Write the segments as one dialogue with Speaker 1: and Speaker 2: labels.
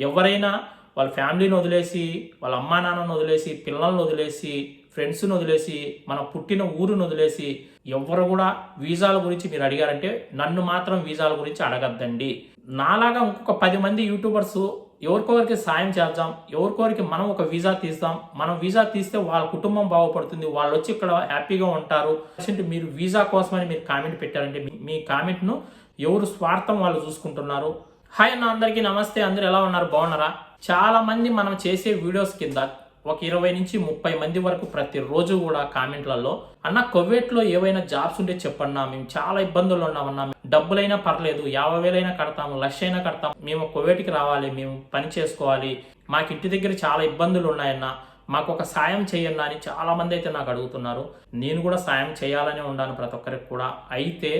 Speaker 1: ఎవరైనా వాళ్ళ ఫ్యామిలీని వదిలేసి వాళ్ళ అమ్మా నాన్నను వదిలేసి పిల్లల్ని వదిలేసి ఫ్రెండ్స్ని వదిలేసి మన పుట్టిన ఊరుని వదిలేసి ఎవరు కూడా వీసాల గురించి మీరు అడిగారంటే నన్ను మాత్రం వీసాల గురించి అడగద్దండి. నాలాగా ఇంకొక పది మంది యూట్యూబర్స్ ఎవరికొరికి సాయం చేద్దాం ఎవరికొరికి మనం ఒక వీసా తీస్తాం మనం వీసా తీస్తే వాళ్ళ కుటుంబం బాగుపడుతుంది వాళ్ళు వచ్చి ఇక్కడ హ్యాపీగా ఉంటారు. మీరు వీసా కోసమని మీరు కామెంట్ పెట్టారంటే మీ- మీ కామెంట్ను ఎవరు స్వార్థం వాళ్ళు చూసుకుంటున్నారు? హాయ్ అన్న అందరికీ నమస్తే. అందరూ ఎలా ఉన్నారు? బాగున్నారా? చాలా మంది మనం చేసే వీడియోస్ కింద ఒక ఇరవై నుంచి ముప్పై మంది వరకు ప్రతిరోజు కూడా కామెంట్లలో అన్న కువైట్లో ఏవైనా జాబ్స్ ఉంటే చెప్పన్నా మేము చాలా ఇబ్బందుల్లో ఉన్నామన్నా డబ్బులైనా పర్లేదు యాభై వేలైనా కడతాము లక్ష అయినా కడతాము మేము కోవిడ్కి రావాలి మేము పని చేసుకోవాలి మాకు ఇంటి దగ్గర చాలా ఇబ్బందులు ఉన్నాయన్న మాకు ఒక సాయం చేయన్నా అని చాలామంది అయితే నాకు అడుగుతున్నారు. నేను కూడా సాయం చేయాలనే ఉన్నాను ప్రతి ఒక్కరికి కూడా. అయితే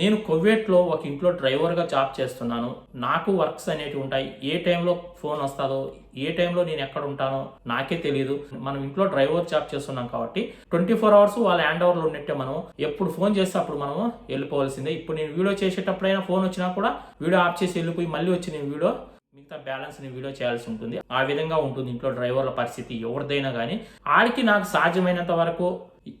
Speaker 1: నేను కొవ్వేట్లో ఒక ఇంట్లో డ్రైవర్గా జాబ్ చేస్తున్నాను. నాకు వర్క్స్ అనేటివి ఉంటాయి. ఏ టైంలో ఫోన్ వస్తుందో ఏ టైంలో నేను ఎక్కడ ఉంటానో నాకే తెలియదు మనం ఇంట్లో డ్రైవర్ జాబ్ చేస్తున్నాం కాబట్టి ట్వంటీ ఫోర్ అవర్స్ వాళ్ళ హ్యాండ్ ఓవర్లో ఉన్నట్టే మనం ఎప్పుడు ఫోన్ చేస్తే అప్పుడు మనము వెళ్ళిపోవాల్సిందే. ఇప్పుడు నేను వీడియో చేసేటప్పుడైనా ఫోన్ వచ్చినా కూడా వీడియో ఆఫ్ చేసి వెళ్ళిపోయి మళ్ళీ వచ్చి నేను వీడియో మిగతా బ్యాలెన్స్ని వీడియో చేయాల్సి ఉంటుంది. ఆ విధంగా ఉంటుంది ఇంట్లో డ్రైవర్ల పరిస్థితి ఎవరిదైనా కానీ ఆడికి నాకు సాధ్యమైనంత వరకు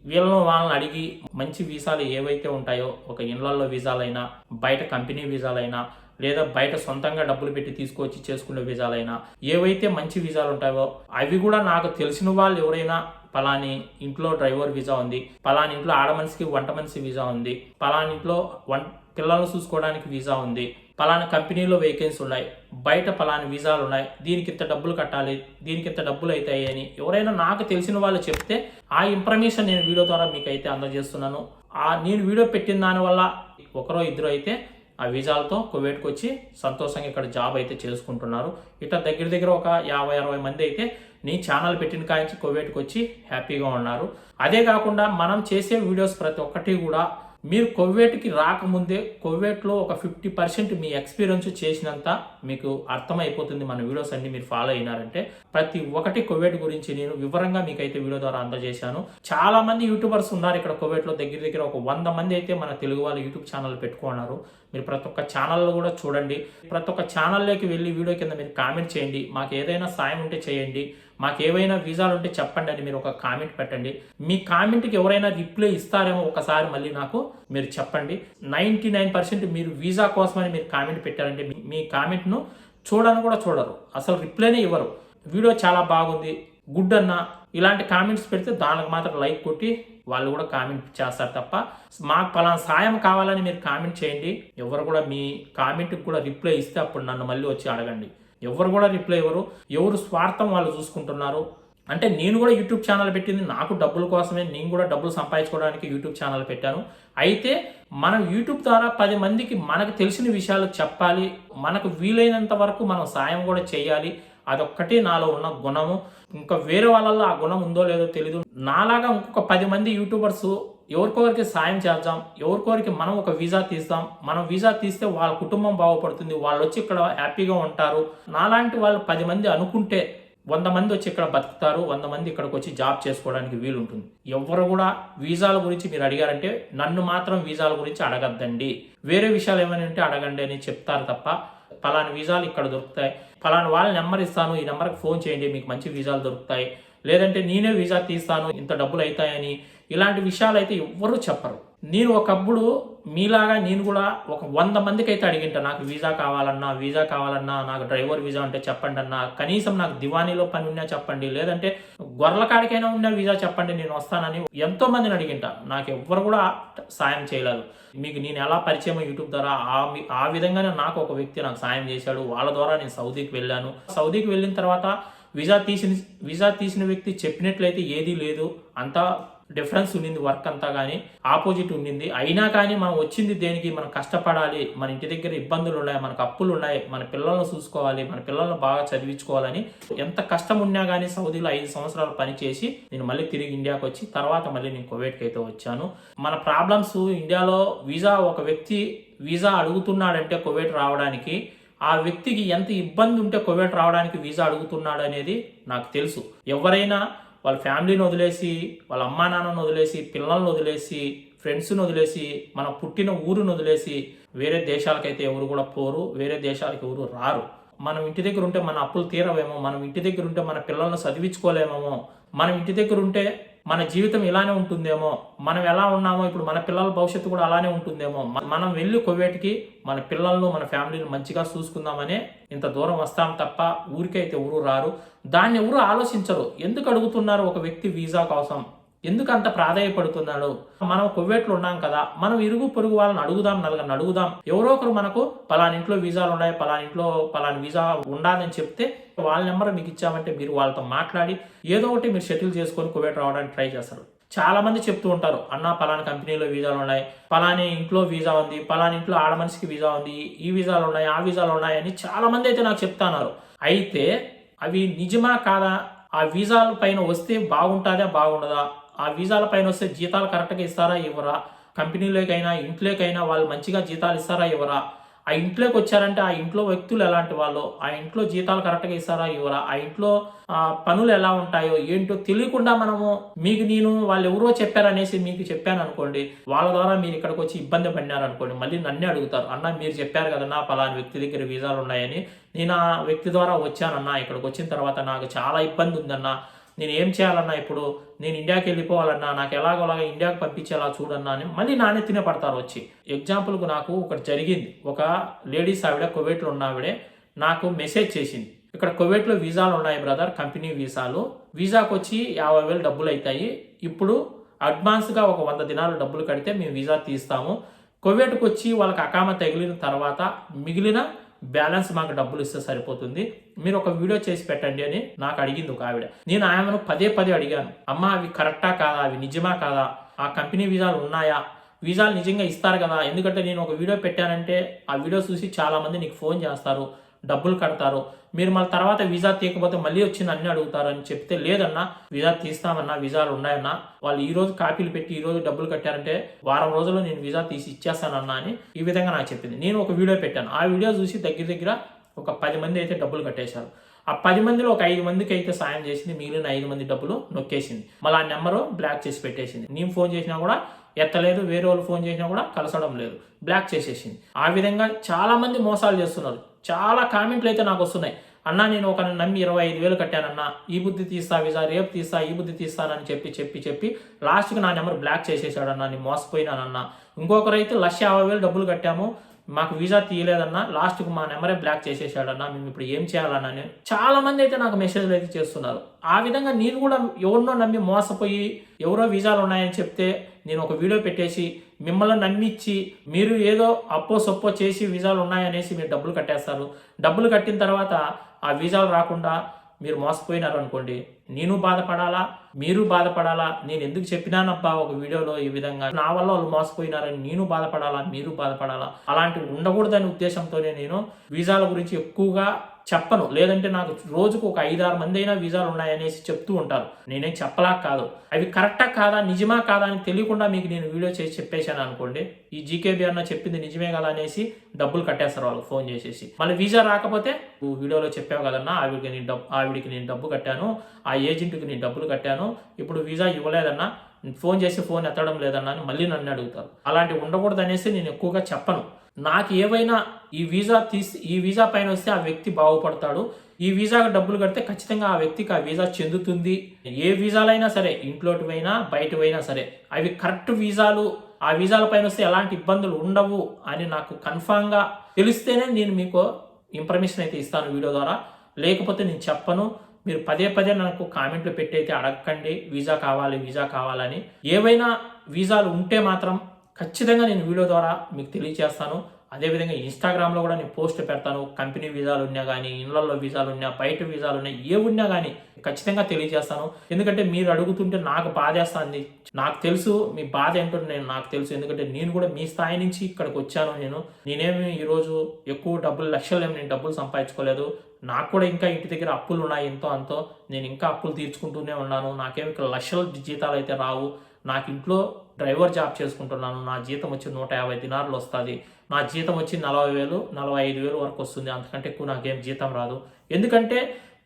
Speaker 1: వీళ్ళను వాళ్ళని అడిగి మంచి వీసాలు ఏవైతే ఉంటాయో ఒక ఇళ్ళలో వీసాలైనా బయట కంపెనీ వీసాలైనా లేదా బయట సొంతంగా డబ్బులు పెట్టి తీసుకొచ్చి చేసుకునే వీసాలైనా ఏవైతే మంచి వీసాలు ఉంటాయో అవి కూడా నాకు తెలిసిన వాళ్ళు ఎవరైనా పలాని ఇంట్లో డ్రైవర్ వీసా ఉంది పలాని ఇంట్లో ఆడ మనిషికి వంట మనిషి వీసా ఉంది పలాని ఇంట్లో వన్ పిల్లలను చూసుకోవడానికి వీసా ఉంది పలానా కంపెనీలో వేకెన్సీ ఉన్నాయి బయట పలానా వీసాలు ఉన్నాయి దీనికి ఇంత డబ్బులు కట్టాలి దీనికి ఇంత డబ్బులు అవుతాయి అని ఎవరైనా నాకు తెలిసిన వాళ్ళు చెప్తే ఆ ఇన్ఫర్మేషన్ నేను వీడియో ద్వారా మీకు అయితే అందజేస్తున్నాను. ఆ నేను వీడియో పెట్టిన దానివల్ల ఒకరో ఇద్దరు అయితే ఆ వీజాలతో కువైట్కి వచ్చి సంతోషంగా ఇక్కడ జాబ్ అయితే చేసుకుంటున్నారు. ఇట్లా దగ్గర దగ్గర ఒక యాభై అరవై మంది అయితే నీ ఛానల్ పెట్టిన కాంచి కువైట్కి వచ్చి హ్యాపీగా ఉన్నారు. అదే కాకుండా మనం చేసే వీడియోస్ ప్రతి ఒక్కటి కూడా మీరు కొవ్వేటికి రాకముందే కొవ్వేట్లో ఒక ఫిఫ్టీ పర్సెంట్ మీ ఎక్స్పీరియన్స్ చేసినంత మీకు అర్థమైపోతుంది మన వీడియోస్ అన్ని మీరు ఫాలో అయినారంటే. ప్రతి ఒక్కటి కొవ్వేట్ గురించి నేను వివరంగా మీకైతే వీడియో ద్వారా అందజేశాను. చాలా మంది యూట్యూబర్స్ ఉన్నారు ఇక్కడ కొవ్వేట్లో దగ్గర దగ్గర ఒక వంద మంది అయితే మన తెలుగు వాళ్ళు యూట్యూబ్ ఛానల్ పెట్టుకున్నారు. మీరు ప్రతి ఒక్క ఛానల్లో కూడా చూడండి. ప్రతి ఒక్క ఛానల్లోకి వెళ్ళి వీడియో కింద మీరు కామెంట్ చేయండి. మాకు ఏదైనా సాయం ఉంటే చేయండి. మాకు ఏవైనా వీసాలు ఉంటే చెప్పండి అని మీరు ఒక కామెంట్ పెట్టండి. మీ కామెంట్కి ఎవరైనా రిప్లై ఇస్తారేమో ఒకసారి మళ్ళీ నాకు మీరు చెప్పండి. నైంటీ నైన్ పర్సెంట్ మీరు వీసా కోసమని మీరు కామెంట్ పెట్టారంటే మీ- మీ కామెంట్ను చూడని కూడా చూడరు. అసలు రిప్లైనే ఇవ్వరు. వీడియో చాలా బాగుంది. గుడ్ అన్న ఇలాంటి కామెంట్స్ పెడితే దానికి మాత్రం లైక్ కొట్టి వాళ్ళు కూడా కామెంట్ చేస్తారు తప్ప మాకు పలానా సాయం కావాలని మీరు కామెంట్ చేయండి. ఎవరు కూడా మీ కామెంట్కి కూడా రిప్లై ఇస్తే అప్పుడు నన్ను మళ్ళీ వచ్చి అడగండి. ఎవరు కూడా రిప్లై ఇవ్వరు. ఎవరు స్వార్థం వాళ్ళు చూసుకుంటున్నారు. అంటే నేను కూడా యూట్యూబ్ ఛానల్ పెట్టింది. నాకు డబ్బుల కోసమే నేను కూడా డబ్బులు సంపాదించుకోవడానికి యూట్యూబ్ ఛానల్ పెట్టాను. అయితే మనం యూట్యూబ్ ద్వారా పది మందికి మనకు తెలిసిన విషయాలు చెప్పాలి. మనకు వీలైనంత వరకు మనం సాయం కూడా చేయాలి. అదొక్కటి నాలో ఉన్న గుణము. ఇంకా వేరే వాళ్ళల్లో ఆ గుణం ఉందో లేదో తెలీదు. నాలాగా ఇంకొక పది మంది యూట్యూబర్స్ ఎవరికొరికి సాయం చేద్దాం ఎవరికొరికి మనం ఒక వీసా తీస్తాం మనం వీసా తీస్తే వాళ్ళ కుటుంబం బాగుపడుతుంది వాళ్ళు వచ్చి ఇక్కడ హ్యాపీగా ఉంటారు. నాలాంటి వాళ్ళు పది మంది అనుకుంటే వంద మంది వచ్చి ఇక్కడ బతుకుతారు వంద మంది ఇక్కడికి వచ్చి జాబ్ చేసుకోవడానికి వీలుంటుంది. ఎవరు కూడా వీసాల గురించి మీరు అడిగారంటే నన్ను మాత్రం వీసాల గురించి అడగద్దండి. వేరే విషయాలు ఏమైనా ఉంటే అడగండి అని చెప్తారు తప్ప పలానా వీసాలు ఇక్కడ దొరుకుతాయి. పలానా వాళ్ళ నెంబర్ ఇస్తాను ఈ నెంబర్కి ఫోన్ చేయండి మీకు మంచి వీసాలు దొరుకుతాయి. లేదంటే నేనే వీసా తీస్తాను ఇంత డబ్బులు అవుతాయని ఇలాంటి విషయాలు అయితే ఎవ్వరూ చెప్పరు. నేను ఒకప్పుడు మీలాగా నేను కూడా ఒక వంద మందికి అయితే అడిగింటా నాకు వీసా కావాలన్నా వీసా కావాలన్నా నాకు డ్రైవర్ వీసా అంటే చెప్పండి అన్నా కనీసం నాకు దివానీలో పని ఉన్నా చెప్పండి లేదంటే గొర్రెల కాడికైనా ఉన్న వీసా చెప్పండి నేను వస్తానని ఎంతో మందిని అడిగింటా. నాకు ఎవ్వరు కూడా సాయం చేయలేదు. మీకు నేను ఎలా పరిచయం యూట్యూబ్ ద్వారా ఆ వి- ఆ విధంగానే నాకు ఒక వ్యక్తి నాకు సాయం చేశాడు. వాళ్ళ ద్వారా నేను సౌదీకి వెళ్ళాను. సౌదీకి వెళ్ళిన తర్వాత వీసా తీసిన వీసా తీసిన వ్యక్తి చెప్పినట్లయితే ఏదీ లేదు. అంతా డిఫరెన్స్ ఉండింది వర్క్ అంతా కానీ ఆపోజిట్ ఉండింది అయినా కానీ మనం వచ్చింది దేనికి? మనం కష్టపడాలి. మన ఇంటి దగ్గర ఇబ్బందులు ఉన్నాయి మనకు అప్పులు ఉన్నాయి మన పిల్లలను చూసుకోవాలి మన పిల్లలను బాగా చదివించుకోవాలని ఎంత కష్టం ఉన్నా కానీ సౌదీలో ఐదు సంవత్సరాలు పనిచేసి నేను మళ్ళీ తిరిగి ఇండియాకి వచ్చి తర్వాత మళ్ళీ నేను కువైట్కి అయితే వచ్చాను. మన ప్రాబ్లమ్స్ ఇండియాలో వీసా ఒక వ్యక్తి వీసా అడుగుతున్నాడంటే కువైట్ రావడానికి ఆ వ్యక్తికి ఎంత ఇబ్బంది ఉంటే కువైట్ రావడానికి వీసా అడుగుతున్నాడు అనేది నాకు తెలుసు. ఎవరైనా వాళ్ళ ఫ్యామిలీని వదిలేసి వాళ్ళ అమ్మా నాన్నను వదిలేసి పిల్లల్ని వదిలేసి ఫ్రెండ్స్ని వదిలేసి మన పుట్టిన ఊరుని వదిలేసి వేరే దేశాలకైతే ఎవరు కూడా పోరు వేరే దేశాలకు ఎవరు రారు. మనం ఇంటి దగ్గర ఉంటే మన అప్పులు తీరవేమో మనం ఇంటి దగ్గర ఉంటే మన పిల్లల్ని చదివించుకోలేమేమో మనం ఇంటి దగ్గర ఉంటే మన జీవితం ఇలానే ఉంటుందేమో మనం ఎలా ఉన్నామో ఇప్పుడు మన పిల్లల భవిష్యత్తు కూడా అలానే ఉంటుందేమో మనం వెళ్ళి కువైట్కి మన పిల్లలను మన ఫ్యామిలీని మంచిగా చూసుకుందామనే ఇంత దూరం వస్తాం తప్ప ఊరికైతే ఎవరు రారు. దాన్ని ఎవరు ఆలోచించరు. ఎందుకు అడుగుతున్నారు ఒక వ్యక్తి వీసా కోసం? ఎందుకు అంత ప్రాధాయపడుతున్నాడు? మనం కువ్వేట్లో ఉన్నాం కదా మనం ఇరుగు పొరుగు వాళ్ళని అడుగుదాం నలుగురిని అడుగుదాం. ఎవరో ఒకరు మనకు పలాని ఇంట్లో వీసాలు ఉన్నాయి పలాని ఇంట్లో పలాని వీసా ఉండాలని చెప్తే వాళ్ళ నెంబర్ మీకు ఇచ్చామంటే మీరు వాళ్ళతో మాట్లాడి ఏదో ఒకటి మీరు షెటిల్ చేసుకొని కువేట్ రావడానికి ట్రై చేస్తారు. చాలా మంది చెప్తూ ఉంటారు అన్న పలానా కంపెనీలో వీసాలు ఉన్నాయి పలాని ఇంట్లో వీసా ఉంది పలాని ఇంట్లో ఆడ మనిషికి వీసా ఉంది ఈ వీసాలు ఉన్నాయి ఆ వీసాలు ఉన్నాయి అని చాలా మంది అయితే నాకు చెప్తున్నారు అయితే అవి నిజమా కాదా? ఆ వీసాల పైన వస్తే బాగుంటుందా బాగుండదా? ఆ వీసాల పైన వస్తే జీతాలు కరెక్ట్గా ఇస్తారా ఇవ్వరా కంపెనీలోకైనా ఇంట్లోకైనా వాళ్ళు మంచిగా జీతాలు ఇస్తారా ఇవ్వరా ఆ ఇంట్లోకి వచ్చారంటే ఆ ఇంట్లో వ్యక్తులు ఎలాంటి వాళ్ళు? ఆ ఇంట్లో జీతాలు కరెక్ట్గా ఇస్తారా ఇవ్వరా ఆ ఇంట్లో పనులు ఎలా ఉంటాయో ఏంటో తెలియకుండా మనము మీకు నేను వాళ్ళు ఎవరో చెప్పారనేసి మీకు చెప్పాను అనుకోండి వాళ్ళ ద్వారా మీరు ఇక్కడికి వచ్చి ఇబ్బంది పడినారు అనుకోండి మళ్ళీ నన్నే అడుగుతారు అన్న మీరు చెప్పారు కదన్నా పలాని వ్యక్తి దగ్గర వీసాలు ఉన్నాయని నేను ఆ వ్యక్తి ద్వారా వచ్చానన్నా ఇక్కడికి వచ్చిన తర్వాత నాకు చాలా ఇబ్బంది ఉందన్నా నేను ఏం చేయాలన్నా ఇప్పుడు నేను ఇండియాకి వెళ్ళిపోవాలన్నా నాకు ఎలాగోలాగా ఇండియాకి పంపించేలా చూడన్నా అని మళ్ళీ నానే పడతారు వచ్చి. ఎగ్జాంపుల్కు నాకు ఒకటి జరిగింది. ఒక లేడీస్ ఆవిడ కువైట్లో ఉన్న ఆవిడే నాకు మెసేజ్ చేసింది. ఇక్కడ కువైట్లో వీసాలు ఉన్నాయి బ్రదర్ కంపెనీ వీసాలు. వీసాకు వచ్చి యాభై వేలు డబ్బులు అవుతాయి ఇప్పుడు అడ్వాన్స్గా ఒక వంద దినాలు డబ్బులు కడితే మేము వీసా తీస్తాము. కువైట్కి వచ్చి వాళ్ళకి అకామ తగిలిన తర్వాత మిగిలిన బ్యాలెన్స్ మాకు డబ్బులు ఇస్తే సరిపోతుంది. మీరు ఒక వీడియో చేసి పెట్టండి అని నాకు అడిగింది ఒక ఆవిడ. నేను ఆమెను పదే పదే అడిగాను. అమ్మా అవి కరెక్టా కాదా? అవి నిజమా కాదా? ఆ కంపెనీ వీసాలు ఉన్నాయా? వీసాలు నిజంగా ఇస్తారు కదా? ఎందుకంటే నేను ఒక వీడియో పెట్టానంటే ఆ వీడియో చూసి చాలా మంది నీకు ఫోన్ చేస్తారు. డబ్బులు కడతారు మీరు మళ్ళీ తర్వాత వీసా తీయకపోతే మళ్ళీ వచ్చి నన్ను అడుగుతారని చెప్తే లేదన్నా వీసా తీస్తామన్నా వీసాలు ఉన్నాయన్నా వాళ్ళు ఈ రోజు కాపీలు పెట్టి ఈ రోజు డబ్బులు కట్టారంటే వారం రోజుల్లో నేను వీసా తీసి ఇచ్చేస్తానన్నా అని ఈ విధంగా నాకు చెప్పింది. నేను ఒక వీడియో పెట్టాను. ఆ వీడియో చూసి దగ్గర దగ్గర ఒక పది మంది అయితే డబ్బులు కట్టేశారు. ఆ పది మందిలో ఒక ఐదు మందికి అయితే సాయం చేసింది మిగిలిన ఐదు మంది డబ్బులు నొక్కేసింది. మళ్ళీ ఆ నెంబరు బ్లాక్ చేసి పెట్టేసింది. నేను ఫోన్ చేసినా కూడా ఎత్తలేదు వేరే వాళ్ళు ఫోన్ చేసినా కూడా కలసడం లేదు. బ్లాక్ చేసేసింది. ఆ విధంగా చాలా మంది మోసాలు చేస్తున్నారు. చాలా కామెంట్లు అయితే నాకు వస్తున్నాయి. అన్నా నేను ఒక నమ్మి ఇరవై ఐదు వేలు కట్టానన్నా ఈ బుద్ధి తీస్తా వీసా రేపు తీస్తా ఈ బుద్ధి తీస్తానని చెప్పి చెప్పి చెప్పి లాస్ట్కి నా నెంబర్ బ్లాక్ చేసేసాడన్నా నేను మోసపోయినానన్నా. అయితే లక్ష యాభై వేలు డబ్బులు కట్టాము మాకు వీసా తీయలేదన్నా లాస్ట్కి మా నెంబరే బ్లాక్ చేసేసాడన్నా మేము ఇప్పుడు ఏం చేయాలన్నా అని చాలా మంది అయితే నాకు మెసేజ్లు అయితే చేస్తున్నారు. ఆ విధంగా నేను కూడా ఎవరినో నమ్మి మోసపోయి ఎవరో వీసాలు ఉన్నాయని చెప్తే నేను ఒక వీడియో పెట్టేసి మిమ్మల్ని నమ్మించి మీరు ఏదో అప్పో సొప్పో చేసి వీసాలు ఉన్నాయనేసి మీరు డబ్బులు కట్టేస్తారు. డబ్బులు కట్టిన తర్వాత ఆ వీసాలు రాకుండా మీరు మోసపోయినారు అనుకోండి నేను బాధపడాలా? మీరు బాధపడాలా? నేను ఎందుకు చెప్పినానబ్బా ఒక వీడియోలో ఈ విధంగా? నా వల్ల వాళ్ళు మోసపోయినారని నేను బాధపడాలా? మీరు బాధపడాలా? అలాంటివి ఉండకూడదనే ఉద్దేశంతోనే నేను వీసాల గురించి ఎక్కువగా చెప్పను. లేదంటే నాకు రోజుకు ఒక ఐదారు మంది అయినా వీసాలు ఉన్నాయనేసి చెప్తూ ఉంటారు. నేనేం చెప్పలా కాదు. అవి కరెక్టా కాదా నిజమా కాదా అని తెలియకుండా మీకు నేను వీడియో చేసి చెప్పేశాను అనుకోండి. ఈ జీకేబీ అన్న చెప్పింది నిజమే కదా అనేసి డబ్బులు కట్టేస్తారు వాళ్ళు ఫోన్ చేసేసి. మళ్ళీ వీసా రాకపోతే నువ్వు వీడియోలో చెప్పావు కదన్నా ఆవిడికి నేను డబ్బు ఆవిడికి నేను డబ్బు కట్టాను ఆ ఏజెంట్కి నేను డబ్బులు కట్టాను ఇప్పుడు వీసా ఇవ్వలేదన్నా ఫోన్ చేసి ఫోన్ ఎత్తడం లేదన్నా అని మళ్ళీ నన్ను అడుగుతారు. అలాంటివి ఉండకూడదు అనేసి నేను ఎక్కువగా చెప్పను. నాకు ఏవైనా ఈ వీసా తీసి ఈ వీసా పైన వస్తే ఆ వ్యక్తి బాగుపడతాడు. ఈ వీసాకు డబ్బులు కడితే ఖచ్చితంగా ఆ వ్యక్తికి ఆ వీసా చెందుతుంది. ఏ వీసాలైనా సరే ఇంట్లోటివైనా బయటవైనా సరే అవి కరెక్ట్ వీసాలు ఆ వీసాల పైన వస్తే ఎలాంటి ఇబ్బందులు ఉండవు అని నాకు కన్ఫామ్గా తెలిస్తేనే నేను మీకు ఇన్ఫర్మేషన్ అయితే ఇస్తాను వీడియో ద్వారా. లేకపోతే నేను చెప్పను. మీరు పదే పదే నాకు కామెంట్లు పెట్టి అయితే అడగకండి. వీసా కావాలి వీసా కావాలని. ఏవైనా వీసాలు ఉంటే మాత్రం ఖచ్చితంగా నేను వీడియో ద్వారా మీకు తెలియజేస్తాను అదేవిధంగా ఇన్స్టాగ్రామ్లో కూడా నేను పోస్ట్ పెడతాను. కంపెనీ వీసాలు ఉన్నా కానీ ఇళ్ళలో వీసాలు ఉన్నా బయట వీసాలు ఉన్నా ఏ ఉన్నా కానీ ఖచ్చితంగా తెలియజేస్తాను ఎందుకంటే మీరు అడుగుతుంటే నాకు బాధేస్తుంది. నాకు తెలుసు మీ బాధ ఏంటో నేను నాకు తెలుసు. ఎందుకంటే నేను కూడా మీ స్థాయి నుంచి ఇక్కడికి వచ్చాను నేను. నేనేమి ఈరోజు ఎక్కువ డబ్బులు లక్షలు ఏమి నేను డబ్బులు సంపాదించుకోలేదు. నాకు కూడా ఇంకా ఇంటి దగ్గర అప్పులు ఉన్నాయి ఎంతో అంతో. నేను ఇంకా అప్పులు తీర్చుకుంటూనే ఉన్నాను. నాకేమి ఇక్కడ లక్షల జీతాలు అయితే రావు. నాకు ఇంట్లో డ్రైవర్ జాబ్ చేసుకుంటున్నాను. నా జీతం వచ్చి నూట యాభై దినారులు వస్తుంది. నా జీతం వచ్చి నలభై వేలు నలభై ఐదు వేలు వరకు వస్తుంది. అంతకంటే ఎక్కువ నాకేం జీతం రాదు. ఎందుకంటే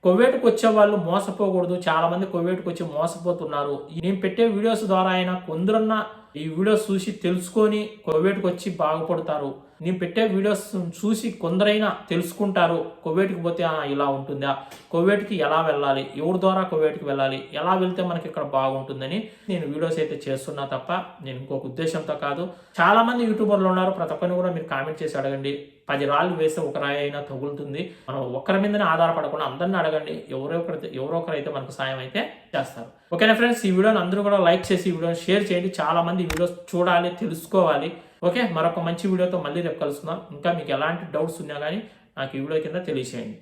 Speaker 1: కొవ్వేటుకు వచ్చే వాళ్ళు మోసపోకూడదు. చాలామంది కొవ్వేటుకు వచ్చి మోసపోతున్నారు. నేను పెట్టే వీడియోస్ ద్వారా అయినా కొందరన్నా ఈ వీడియోస్ చూసి తెలుసుకొని కొవ్వేటుకు వచ్చి బాగుపడతారు. నేను పెట్టే వీడియోస్ చూసి కొందరైనా తెలుసుకుంటారు కువైట్కి పోతే ఇలా ఉంటుందా? కువైట్కి ఎలా వెళ్ళాలి? ఎవరి ద్వారా కువైట్కి వెళ్ళాలి? ఎలా వెళ్తే మనకి ఇక్కడ బాగుంటుందని నేను వీడియోస్ అయితే చేస్తున్నా తప్ప నేను ఇంకొక ఉద్దేశంతో కాదు. చాలా మంది యూట్యూబర్లు ఉన్నారు ప్రతి ఒక్కరిని కూడా మీరు కామెంట్ చేసి అడగండి. పది రాళ్ళు వేస్తే ఒక రాయి అయినా తగులుతుంది. మనం ఒక్కరి మీదనే ఆధారపడకుండా అందరిని అడగండి. ఎవరో ఒకరి ఎవరో అయితే మనకు సాయం అయితే చేస్తారు. ఓకేనా ఫ్రెండ్స్? ఈ వీడియోని అందరూ కూడా లైక్ చేసి ఈ వీడియోని షేర్ చేయండి. చాలా మంది వీడియోస్ చూడాలి తెలుసుకోవాలి. ఓకే మరొక మంచి వీడియోతో మళ్ళీ రేపు కలుసుకుందాం. ఇంకా మీకు ఎలాంటి డౌట్స్ ఉన్నా కానీ నాకు ఈ వీడియో కింద తెలియజేయండి